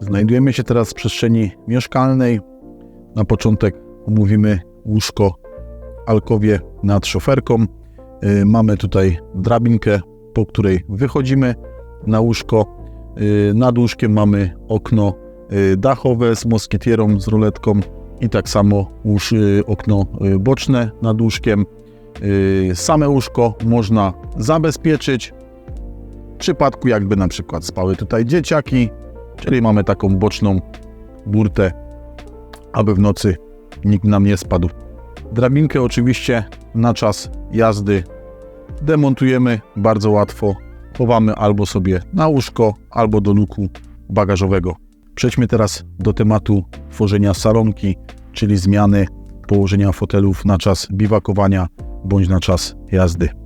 Znajdujemy się teraz w przestrzeni mieszkalnej. Na początek omówimy łóżko w alkowie nad szoferką. Y, Mamy tutaj drabinkę, po której wychodzimy na łóżko. Y, Nad łóżkiem mamy okno y, dachowe z moskietierą, z ruletką i tak samo łóż, okno boczne nad łóżkiem. Same łóżko można zabezpieczyć w przypadku jakby na przykład spały tutaj dzieciaki, czyli mamy taką boczną burtę, aby w nocy nikt nam nie spadł. Drabinkę oczywiście na czas jazdy demontujemy bardzo łatwo. Chowamy albo sobie na łóżko, albo do luku bagażowego. Przejdźmy teraz do tematu tworzenia salonki, czyli zmiany położenia fotelów na czas biwakowania bądź na czas jazdy.